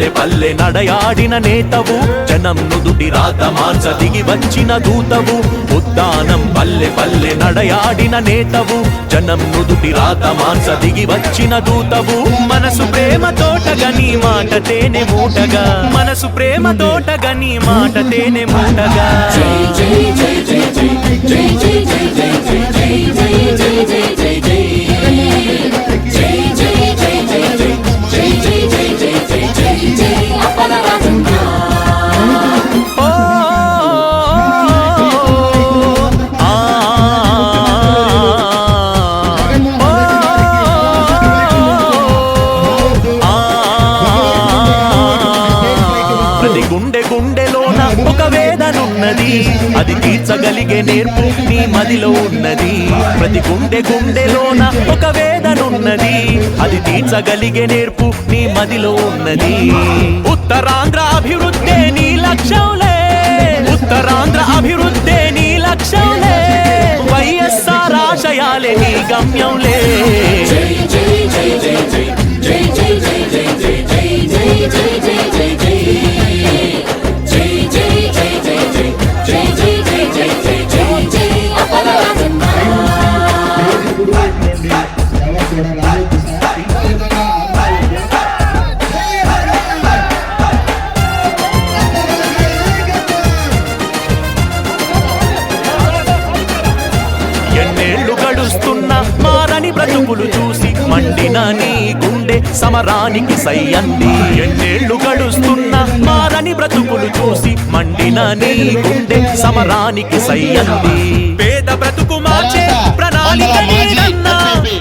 పల్లె పల్లె నడయాడిన నేతవు జనం నుదుటి రాత మార్చ దిగి వచ్చిన దూతవు ఉద్దానం పల్లె పల్లె నడయాడిన నేతవు జనం నుదుటి రాత మార్చ దిగి వచ్చిన దూతవు మనసు ప్రేమ తోటగా మాట తేనె మూటగా మనసు ప్రేమ తోటగా మాట తేనె మూటగా జై జై జై జై జై జై జై జై జై జై జై జై జై జై జై జై ఉన్నది. అది తీర్చగలిగే నేర్పు నీ మదిలో ఉన్నది. ప్రతి గుండె గుండెలోన ఒక వేదనున్నది. అది తీర్చగలిగే నేర్పు నీ మదిలో ఉన్నది. ఉత్తరాంధ్ర అభివృద్ధి నీ లక్ష్యంలే. ఉత్తరాంధ్ర అభివృద్ధి నీ లక్ష్యంలే. వైఎస్ఆర్ ఆశయాలే నీ గమ్యంలే. మారని చూసి మండిన నీ గుండె సమరానికి సయ్యండి అంది ఎన్నేళ్ళు గడుస్తున్న మారని బ్రతుకులు చూసి మండిన నీ గుండె సమరానికి సయ్యండి పేద బ్రతుకు మార్చే ప్రణాళిక నీదన్నా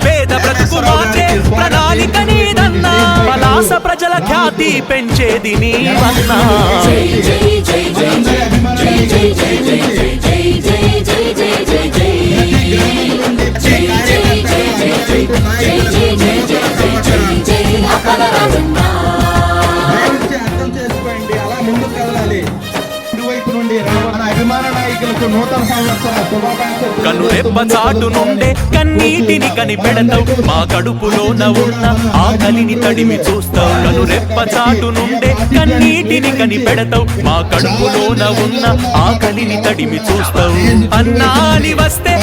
పేద బ్రతుకు మార్చే ప్రణాళిక నీదన్నా పలాస ప్రజల ఖ్యాతి పెంచేది నీవన్నా జై జై జై జై జై జై జై జై జై జై జై ముందుకు కదలాలి. ఇరువైపు నుండి మన అభిమాన నాయకులకు నూతన సంవత్సర శుభాకాంక్షలు. కన్ను రెప్ప చాటు నుండే కన్నీటిని కనిపెడతావు. మా కడుపులోన ఉన్న ఆకలిని తడిమి చూస్తావు. కను రెప్ప చాటు నుండే కన్నీటిని కనిపెడతావు. మా కడుపులోన ఉన్న ఆకలిని తడిమి చూస్తావు. అన్నాని వస్తే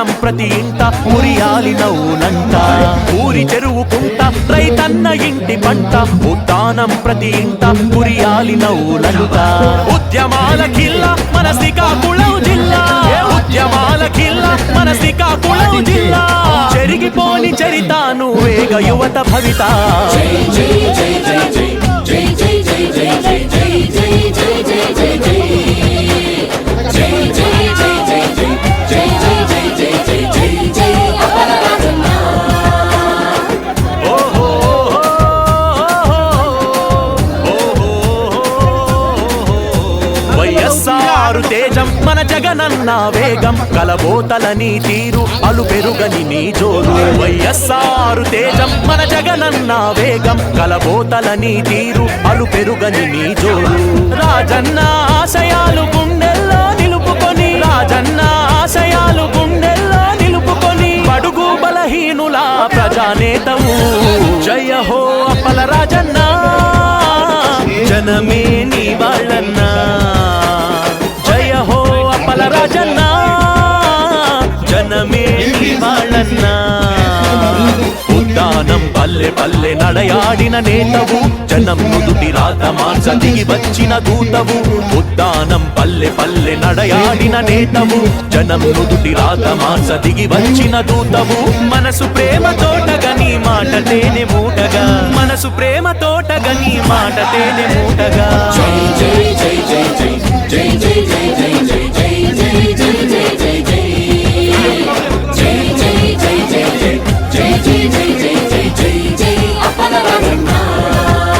అన్నం ప్రతి ఇంట ఉరియాలి నవ్వునంట ఊరి చెరువుకుంట రైతన్న ఇంటి పంట ఉద్దానం ప్రతి ఇంట ఉరియాలి నవ్వునంట ఉద్యమాల కిల్ల మన శ్రీకాకుళం జిల్లా ఉద్యమాల కిల్ల మన శ్రీకాకుళం జిల్లా చెరిగిపోని చరితాను వేగ యువత భవిత జై జై జై జై జై జై జై జై జై జై జై జై జై జై జై జై మన జగనన్న వేగం కలబోతలని తీరు అలు పెరుగని నీ జోరు వైఎస్ఆరు తేజం మన జగనన్న వేగం కలబోతలని తీరు అలు పెరుగని నీ జోరు రాజన్న ఆశయాలు గుండెల్లో నిలుపుకొని రాజన్న ఆశయాలు గుండెల్లో నిలుపుకొని బడుగు బలహీనుల ప్రజానేతవు. జయ హో అప్పల రాజన్న జనమే నీ వాళ్ళన్నా. జయ వాళ్ళన్నా ఉద్దానం పల్లె పల్లె నడయాడిన నేతవు జనం ముదుటి రాత మార్చ దిగి వచ్చిన దూతవు ఉద్దానం పల్లె పల్లె నడయాడిన నేతవు జనం ముదుటి రాత మార్చ దిగి వచ్చిన దూతవు మనసు ప్రేమ తోటగా నీ మాట తేనె మూటగా మనసు ప్రేమ తోటగా నీ మాట తేనె మూటగా జై జై జై జై జై జై జై జై